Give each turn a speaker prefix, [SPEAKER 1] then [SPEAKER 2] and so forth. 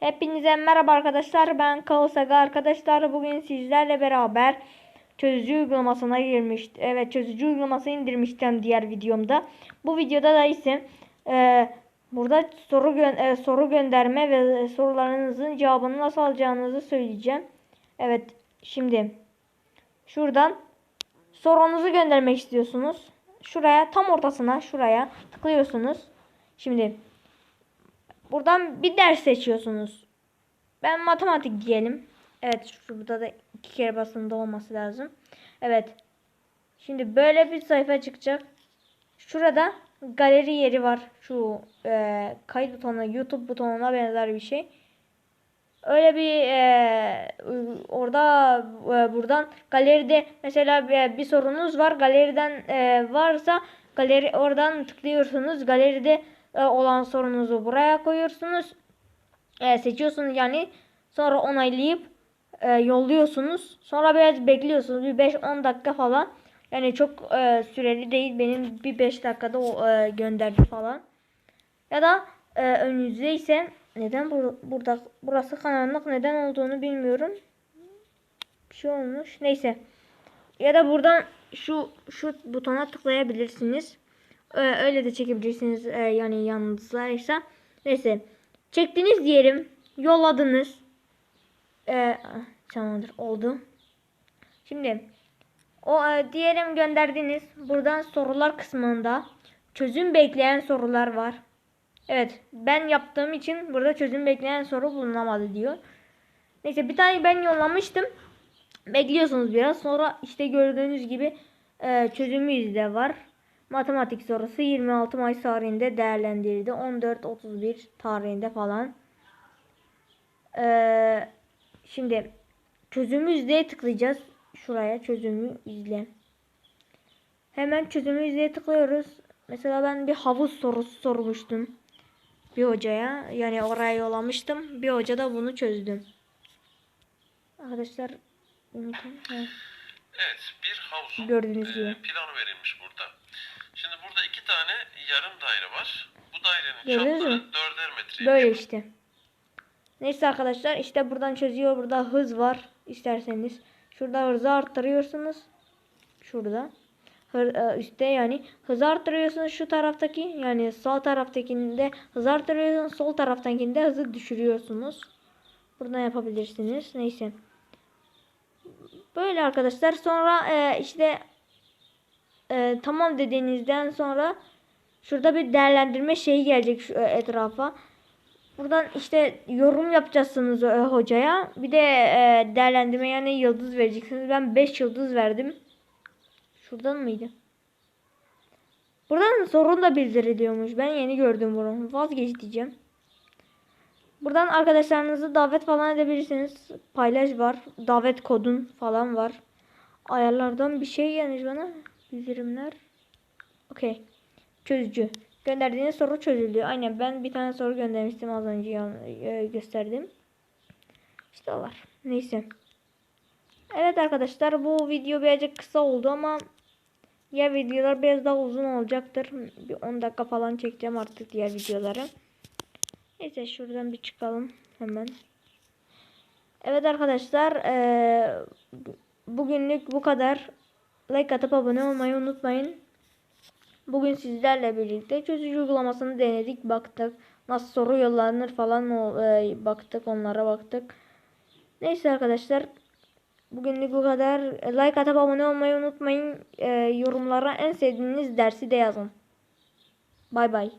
[SPEAKER 1] Hepinize merhaba arkadaşlar. Ben Kaos Aga arkadaşlar. Bugün sizlerle beraber çözücü uygulamasına girmiştim. Evet çözücü uygulaması indirmiştim diğer videomda. Bu videoda da ise e, burada soru gö- e, soru gönderme ve sorularınızın cevabını nasıl alacağınızı söyleyeceğim. Evet şimdi şuradan sorunuzu göndermek istiyorsunuz. Şuraya tam ortasına şuraya tıklıyorsunuz. Şimdi Buradan bir ders seçiyorsunuz. Ben matematik diyelim. Evet şurada da iki kere basında olması lazım. Evet. Şimdi böyle bir sayfa çıkacak. Şurada galeri yeri var. Şu e, kayıt butonu, YouTube butonuna benzer bir şey. Öyle bir e, orada e, buradan galeride mesela bir, bir sorunuz var. Galeriden e, varsa galeri oradan tıklıyorsunuz. Galeride olan sorunuzu buraya koyuyorsunuz. E, seçiyorsunuz yani. Sonra onaylayıp e, yolluyorsunuz. Sonra biraz bekliyorsunuz. Bir 5-10 dakika falan. Yani çok e, süreli değil. Benim bir 5 dakikada e, gönderdi falan. Ya da e, önünüzde ise neden bur burada burası karanlık neden olduğunu bilmiyorum. Bir şey olmuş. Neyse. Ya da buradan şu şu butona tıklayabilirsiniz. Öyle de çekebilirsiniz ee, yani yanınızdaysa. Neyse. Çektiniz diyelim. Yolladınız. Ee, tamamdır oldu. Şimdi o e, diyelim gönderdiniz. Buradan sorular kısmında çözüm bekleyen sorular var. Evet ben yaptığım için burada çözüm bekleyen soru bulunamadı diyor. Neyse bir tane ben yollamıştım. Bekliyorsunuz biraz. Sonra işte gördüğünüz gibi e, çözümü de var. Matematik sorusu 26 Mayıs tarihinde değerlendirildi. 14-31 tarihinde falan. Ee, şimdi çözümü izleye tıklayacağız. Şuraya çözümü izle. Hemen çözümü izleye tıklıyoruz. Mesela ben bir havuz sorusu sormuştum. Bir hocaya. Yani oraya yollamıştım. Bir hoca da bunu çözdüm. Arkadaşlar
[SPEAKER 2] Evet, bir havuzun
[SPEAKER 1] Gördüğünüz
[SPEAKER 2] e,
[SPEAKER 1] gibi.
[SPEAKER 2] planı verilmiş burada. Şimdi burada iki tane yarım daire var. Bu dairenin
[SPEAKER 1] Gördünüz
[SPEAKER 2] çapları
[SPEAKER 1] mü?
[SPEAKER 2] dörder metre.
[SPEAKER 1] Böyle işte. Neyse arkadaşlar işte buradan çözüyor. Burada hız var isterseniz. Şurada hızı arttırıyorsunuz. Şurada. Hır, e, üstte yani hızı arttırıyorsunuz şu taraftaki yani sağ taraftakinde hızı arttırıyorsunuz sol taraftakinde hızı düşürüyorsunuz. Buradan yapabilirsiniz. Neyse. Böyle arkadaşlar sonra e, işte e, tamam dediğinizden sonra şurada bir değerlendirme şeyi gelecek şu e, etrafa. Buradan işte yorum yapacaksınız e, hocaya. Bir de e, değerlendirme yani yıldız vereceksiniz. Ben 5 yıldız verdim. Şuradan mıydı? Buradan sorun da bildiriliyormuş. Ben yeni gördüm bunu. Vazgeç diyeceğim. Buradan arkadaşlarınızı davet falan edebilirsiniz. Paylaş var. Davet kodun falan var. Ayarlardan bir şey gelmiş bana. Bildirimler. Okey. Çözücü. Gönderdiğiniz soru çözülüyor. Aynen ben bir tane soru göndermiştim az önce e, gösterdim. İşte o var. Neyse. Evet arkadaşlar bu video birazcık kısa oldu ama diğer videolar biraz daha uzun olacaktır. Bir 10 dakika falan çekeceğim artık diğer videoları. Neyse şuradan bir çıkalım hemen. Evet arkadaşlar eee, bugünlük bu kadar. Like atıp abone olmayı unutmayın. Bugün sizlerle birlikte çözücü uygulamasını denedik baktık. Nasıl soru yollanır falan e, baktık onlara baktık. Neyse arkadaşlar. Bugünlük bu kadar. Like atıp abone olmayı unutmayın. E, yorumlara en sevdiğiniz dersi de yazın. Bay bay.